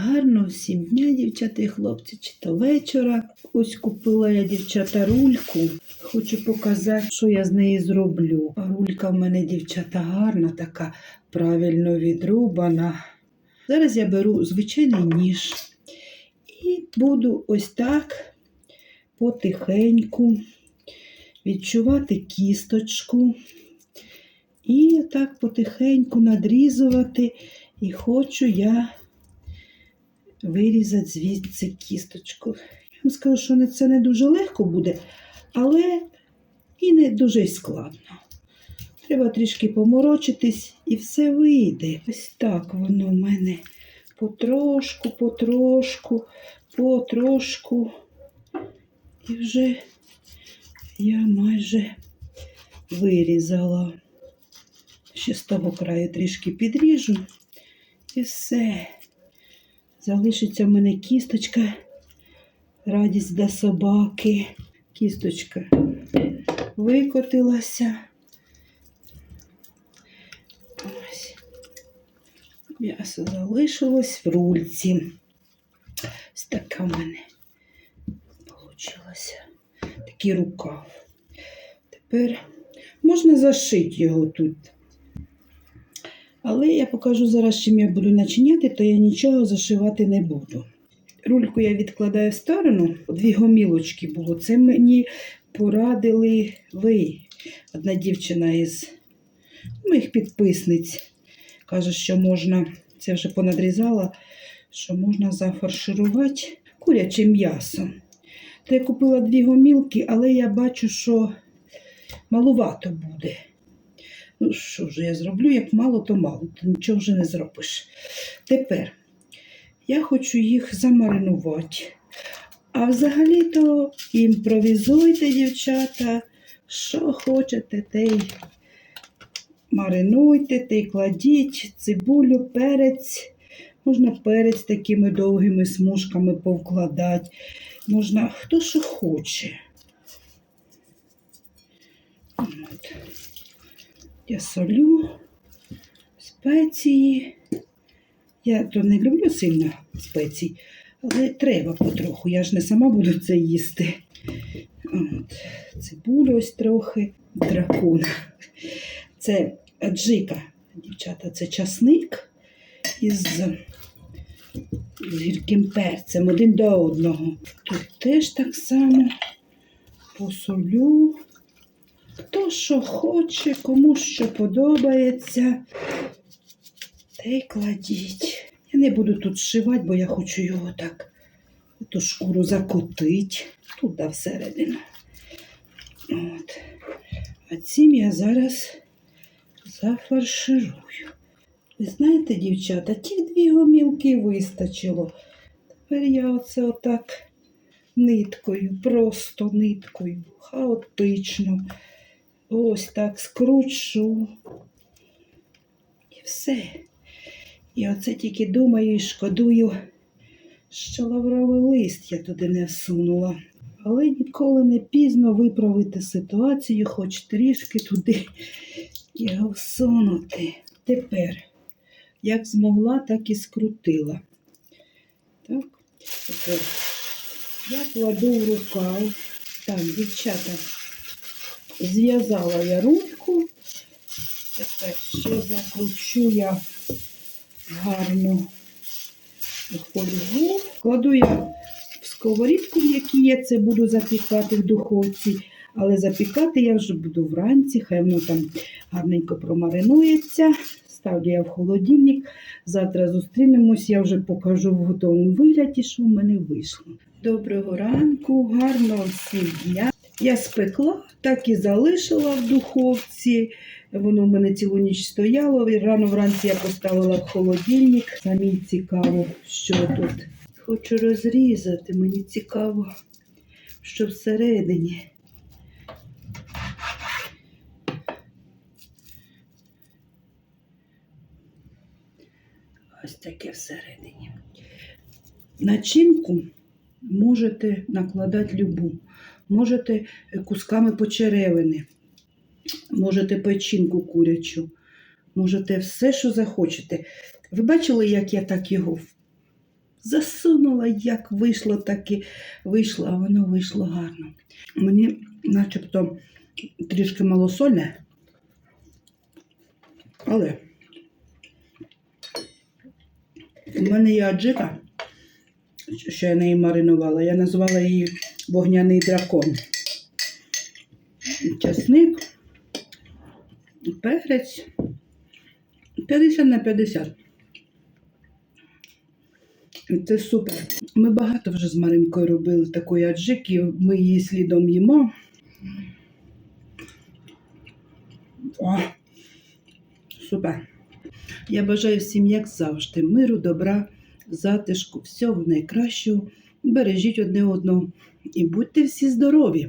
Гарно всім дня, дівчата і хлопці, чи то вечора. Ось купила я дівчата рульку. Хочу показати, що я з неї зроблю. Рулька в мене дівчата гарна, така правильно відрубана. Зараз я беру звичайний ніж і буду ось так потихеньку відчувати кісточку. І так потихеньку надрізувати. І хочу я вирізати звідси кісточку. Я вам скажу, що це не дуже легко буде, але і не дуже складно. Треба трішки поморочитись і все вийде. Ось так воно в мене потрошку, потрошку, потрошку. І вже я майже вирізала. Ще з того краю трішки підріжу. І все. Залишиться в мене кісточка. Радість для собаки. Кісточка викотилася. Ось. М'ясо залишилось в рульці. Ось така в мене получилася. Такий рукав. Тепер можна зашити його тут. Але я покажу зараз, чим я буду начиняти, то я нічого зашивати не буду. Рульку я відкладаю в сторону. Дві гомілочки було. Це мені порадили ви. Одна дівчина із моїх підписниць каже, що можна, це вже понадрізала, що можна зафарширувати куряче м'ясо. То я купила дві гомілки, але я бачу, що малувато буде. Ну, що ж я зроблю, як мало, то мало, то нічого вже не зробиш. Тепер я хочу їх замаринувати. А взагалі-то імпровізуйте, дівчата, що хочете, те й маринуйте, те й кладіть цибулю, перець. Можна перець такими довгими смужками повкладати. Можна хто що хоче. Я солю, спеції. Я то не люблю сильно спецій, але треба потроху. Я ж не сама буду це їсти. От. Цибулю ось трохи, дракон. Це аджика, дівчата, це часник із, гірким перцем один до одного. Тут теж так само посолю. Хто що хоче, кому що подобається, те й кладіть. Я не буду тут шивати, бо я хочу його так, ту шкуру закотити туди всередину. От. А цим я зараз зафарширую. Ви знаєте, дівчата, тих дві гомілки вистачило. Тепер я оце отак ниткою, просто ниткою, хаотично. Ось так скручу. І все. І оце тільки думаю і шкодую, що лавровий лист я туди не всунула. Але ніколи не пізно виправити ситуацію, хоч трішки туди його всунути. Тепер, як змогла, так і скрутила. Так, тепер я кладу в рукав. Так, дівчата, зв'язала я рульку. Тепер ще закручу я гарну фольгу. Кладу я в сковорідку, в якій я це буду запікати в духовці. Але запікати я вже буду вранці, хай воно там гарненько промаринується. Ставлю я в холодильник. Завтра зустрінемось, я вже покажу в готовому вигляді, що в мене вийшло. Доброго ранку, гарного всім дня. Я спекла, так і залишила в духовці. Воно в мене цілу ніч стояло. Рано вранці я поставила в холодильник. Самі цікаво, що тут. Хочу розрізати, мені цікаво, що всередині. Ось таке всередині. Начинку можете накладати любу. Можете кусками почеревини, можете печінку курячу, можете все, що захочете. Ви бачили, як я так його засунула, як вийшло, так і вийшло, а воно вийшло гарно. Мені начебто трішки малосольне, але у мене є аджика, що я неї маринувала. Я назвала її вогняний дракон. Часник, перець. 50 на 50. Це супер. Ми багато вже з Маринкою робили такої аджики, ми її слідом їмо. О, супер. Я бажаю всім, як завжди, миру, добра, затишку, всього найкращого. Бережіть одне одного і будьте всі здорові!